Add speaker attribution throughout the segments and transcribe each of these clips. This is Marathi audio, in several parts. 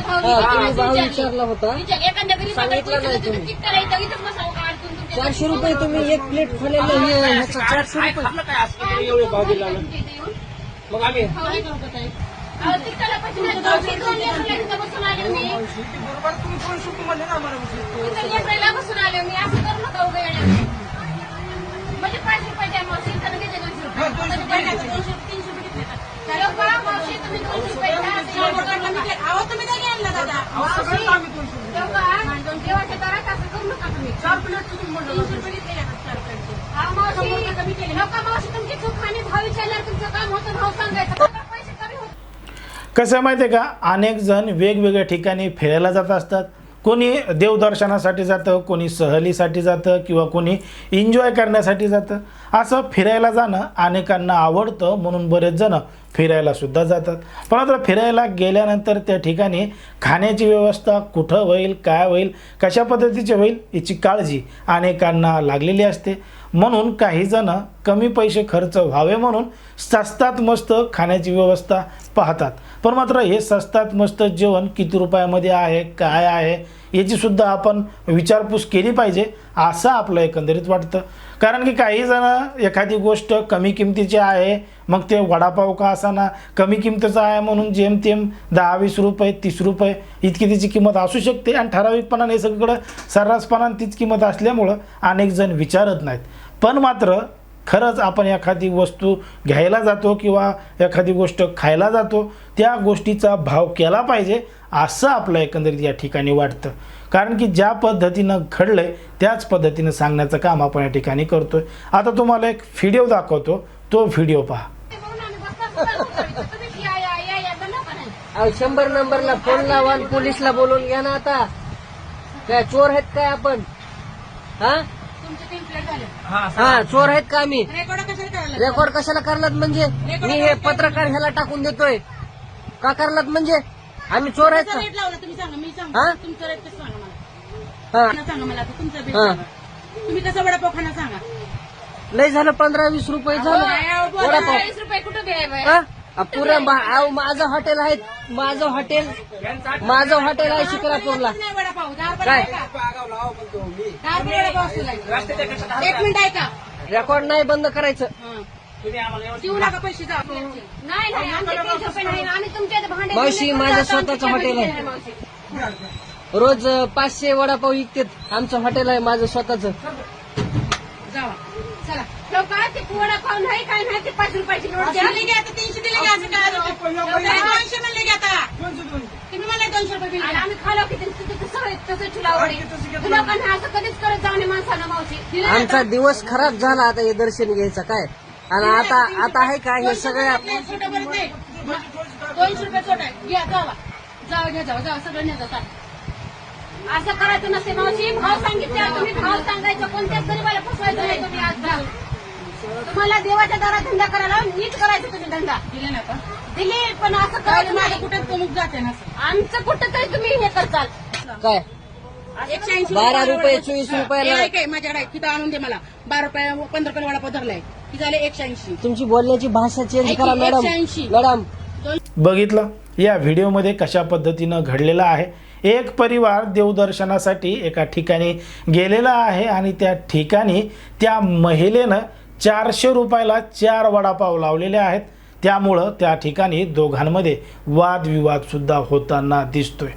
Speaker 1: भाऊ विचारला,
Speaker 2: होता.
Speaker 1: एखाद्या
Speaker 2: सांगितलं नाही तुम्ही. चारशे रुपये तुम्ही एक प्लेट खाल्लेलं हे ह्याचं चारशे
Speaker 3: काय
Speaker 2: रुपये
Speaker 3: भाव दिला. मग आम्ही
Speaker 1: बसून आले मी. असं करू नका. म्हणजे दोनशे रुपये घेतले तर. हॅलो, बा, मावशी, तुम्ही दोनशे रुपये द्या. असं एवढं करू नका. अहो, तुम्ही जागी नका मावशी, तुमची चूक आणि भाव विचारल्यावर तुमचं काम होतं भाव सांगायचं. पैसे कमी होते
Speaker 4: कसं आहे माहिती आहे का? अनेक जण वेगवेगळ्या ठिकाणी फिरायला जात असतात. कोणी देवदर्शनासाठी जातं कोणी सहलीसाठी जातं किंवा कोणी एन्जॉय करण्यासाठी जातं. असं फिरायला जाणं अनेकांना आवडतं म्हणून बरेच जण फिरायलासुद्धा जातात. पण आता फिरायला गेल्यानंतर त्या ठिकाणी खाण्याची व्यवस्था कुठं होईल काय होईल कशा पद्धतीची होईल याची काळजी अनेकांना लागलेली असते. म्हणून काही जण कमी पैसे खर्च व्हावे म्हणून स्वस्तात मस्त खाण्याची व्यवस्था पाहतात. पण मात्र हे स्वस्तात मस्त जेवण किती रुपयामध्ये आहे काय आहे याचीसुद्धा आपण विचारपूस केली पाहिजे असं आपलं एकंदरीत वाटतं. कारण की काही जण एखादी गोष्ट कमी किमतीची आहे मग ते वडापाव का असाना? कमी किमतीचा आहे म्हणून जेमतेम दहा वीस रुपये तीस रुपये इतकी त्याची किंमत असू शकते आणि ठराविकपणाने हे सगळीकडं सर्रासपणाने तीच किंमत असल्यामुळं अनेक जण विचारत नाहीत. पण मात्र खरंच आपण एखादी वस्तू घ्यायला जातो किंवा एखादी गोष्ट खायला जातो त्या गोष्टीचा भाव केला पाहिजे असं आपलं एकंदरीत या ठिकाणी वाटतं. कारण की ज्या पद्धतीनं घडलं आहे त्याच पद्धतीनं सांगण्याचं काम आपण या ठिकाणी करतोय. आता तुम्हाला एक व्हिडिओ दाखवतो. तो व्हिडिओ पहा.
Speaker 2: शंभर नंबरला फोन लावा पोलीसला बोलून घ्या ना आता. काय चोर आहेत काय आपण? हा? हा चोर आहेत का आम्ही?
Speaker 1: रेकॉर्ड कशाला करायला
Speaker 2: रेकॉर्ड कशाला करलात म्हणजे? मी हे पत्रकार ह्याला टाकून देतोय. का करलात म्हणजे? आम्ही चोर आहेत का?
Speaker 1: रेट लावला तुम्ही सांगा मी
Speaker 2: हा?
Speaker 1: सांगा तुमचं रेट कसं सांगा मला?
Speaker 2: हा.
Speaker 1: खाना सांगा मला आता तुमचं बिल
Speaker 2: हा.
Speaker 1: सांगा. तुम्ही कसं वडापाव खाना सांगा?
Speaker 2: लय झालं पंधरा वीस रुपये झालं. वडापाव.
Speaker 1: कुठं
Speaker 2: हा? पुरं मा- अहो, माझं हॉटेल आहे माझं हॉटेल माझं हॉटेल आहे शिक्रापूरला
Speaker 1: नाही वडापाव दहा रुपये
Speaker 2: काय?
Speaker 1: आहे का? दहा रुपये वडापाव असतो लाइट. एक मिनिट ऐका
Speaker 2: रेकॉर्ड नाही बंद करायचं.
Speaker 3: तुम्ही आम्हाला व्यवस्थित
Speaker 1: देऊ नका पैसे जा नाही नाही आमचे तीनशे रुपये नाही आम्ही तुमच्या इथे भांडे
Speaker 2: मावशी, माझं स्वतःचं हॉटेल आहे.
Speaker 1: पैसे नाही, मावशी.
Speaker 2: रोज अ, पाचशे वडापाव विकतात आमचं हॉटेल आहे माझं स्वतःच
Speaker 1: जावा चला लोक ते वडापाव नाही काय नाही ते पाच रुपयाची नोट द्या का दोनशे म्हणले की आता. तुम्ही म्हणले दोनशे रुपये बिल आम्ही खालो की ते- ते- ते सगळे तसं ठुलावडी लोकांना असं कधीच करत जाऊ नये माणसानं मावशी. दिले ना
Speaker 2: आमचा दिवस खराब झाला आता हे दर्शन घ्यायचं काय? आणि आता आता आहे काय हे सगळ्या
Speaker 1: बरं ते. दोनशे रुपये छोट घ्या जावा. जावा घ्या जावा जावा. सगळं न्या असं करायचं नसते मावशी. भाव सांगितले तुम्ही भाव सांगायचं. कोणत्याच गरीबाला फसवायचं नाही तुम्ही आज जा. तुम्हाला देवाच्या दारात धंदा करायला नीट करायचं तुम्ही धंदा. दिले ना दिले पण असं करायचं माझं कुठे कमुक जाते ना आमचं कुठं तरी तुम्ही हे करताल.
Speaker 2: काय?
Speaker 1: एकशे ऐंशी
Speaker 2: बारा रुपये चोवीस रुपयाला.
Speaker 1: हे काय माझ्याकडे आहे. तिथं आणून दे मला. बारा रुपये पंधरा रुपये वडापाव धरलाय ती झाले एकशे ऐंशी.
Speaker 2: तुमची बोलण्याची भाषा चेंज
Speaker 1: ऐकी,
Speaker 2: करा मॅडम
Speaker 1: 180.
Speaker 2: मॅडम
Speaker 4: बघितलं? या व्हिडिओमध्ये कशा पद्धतीनं घडलेलं आहे? एक परिवार देवदर्शनासाठी एका ठिकाणी गेलेला आहे आणि त्या ठिकाणी त्या महिलेनं चारशे रुपयाला चार वडापाव लावलेले आहेत. त्यामुळं त्या ठिकाणी दोघांमध्ये वादविवादसुद्धा होताना दिसतोय.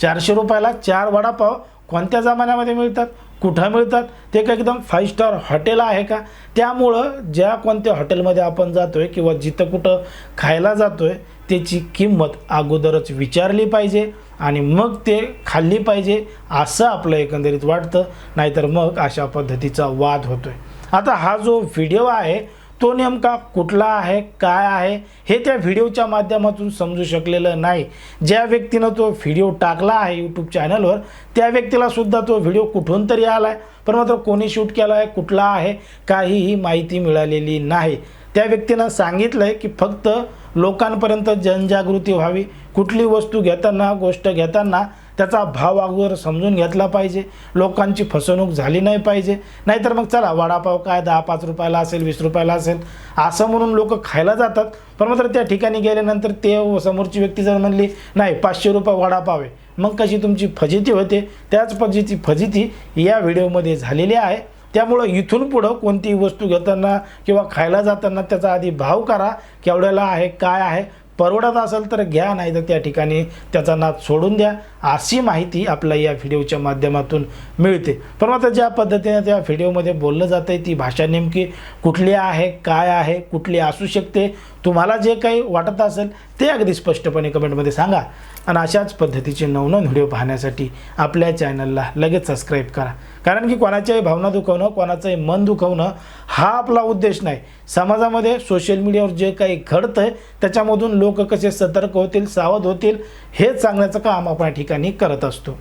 Speaker 4: चारशे रुपयाला चार वडापाव कोणत्या जमान्यामध्ये मिळतात? कुठं मिळतात? ते का एकदम फाईव्ह स्टार हॉटेल आहे का? त्यामुळं ज्या कोणत्या हॉटेलमध्ये आपण जातो आहे किंवा जिथं कुठं खायला जातो आहे त्याची किंमत अगोदरच विचारली पाहिजे आणि मग ते खाल्ली पाहिजे असं आपलं एकंदरीत वाटतं. नाहीतर मग अशा पद्धतीचा वाद होतो आहे आता हा जो व्हिडिओ आहे तो नेमका कुठला आहे काय आहे हे त्या व्हिडिओच्या माध्यमातून समजू शकलेलं नाही. ज्या व्यक्तीनं तो व्हिडिओ टाकला आहे यूट्यूब चॅनलवर त्या व्यक्तीला सुद्धा तो व्हिडिओ कुठून तरी आला आहे पण मात्र कोणी शूट केला आहे कुठला आहे काहीही माहिती मिळालेली नाही. त्या व्यक्तीनं सांगितलं आहे की फक्त लोकांपर्यंत जनजागृती व्हावी. कुठली वस्तू घेताना गोष्ट घेताना त्याचा भाव अगोदर समजून घेतला पाहिजे. लोकांची फसवणूक झाली नाही पाहिजे. नाहीतर मग चला वडापाव काय दहा पाच रुपयाला असेल वीस रुपयाला असेल असं म्हणून लोक खायला जातात. पण मात्र त्या ठिकाणी गेल्यानंतर ते समोरची व्यक्ती जर म्हणली नाही पाचशे रुपये वडापाव आहे. मग कशी तुमची फजिती होते? त्याच पद्धतीची फजिती या व्हिडिओमध्ये झालेली आहे. त्यामुळं इथून पुढं कोणतीही वस्तू घेताना किंवा खायला जाताना त्याचा आधी भाव करा. केवढ्याला आहे काय आहे परवडत असेल तर घ्या नाही तर त्या ठिकाणी त्याचा नाद सोडून द्या. अशी माहिती आपल्या या व्हिडिओच्या माध्यमातून मिळते. पण आता ज्या पद्धतीने त्या व्हिडिओमध्ये बोललं जातं आहे ती भाषा नेमकी कुठली आहे काय आहे कुठली असू शकते तुम्हाला जे काही वाटत असेल ते अगदी स्पष्टपणे कमेंटमध्ये सांगा. आणि अशाच पद्धतीचे नवनवन व्हिडिओ पाहण्यासाठी आपल्या चॅनलला लगेच सबस्क्राईब करा. कारण की कोणाच्याही भावना दुखवणं कोणाचंही मन दुखवणं हा आपला उद्देश नाही. समाजामध्ये सोशल मीडियावर जे काही घडतं आहे त्याच्यामधून लोक कसे सतर्क होतील सावध होतील हे सांगण्याचं काम आपण या ठिकाणी करत असतो.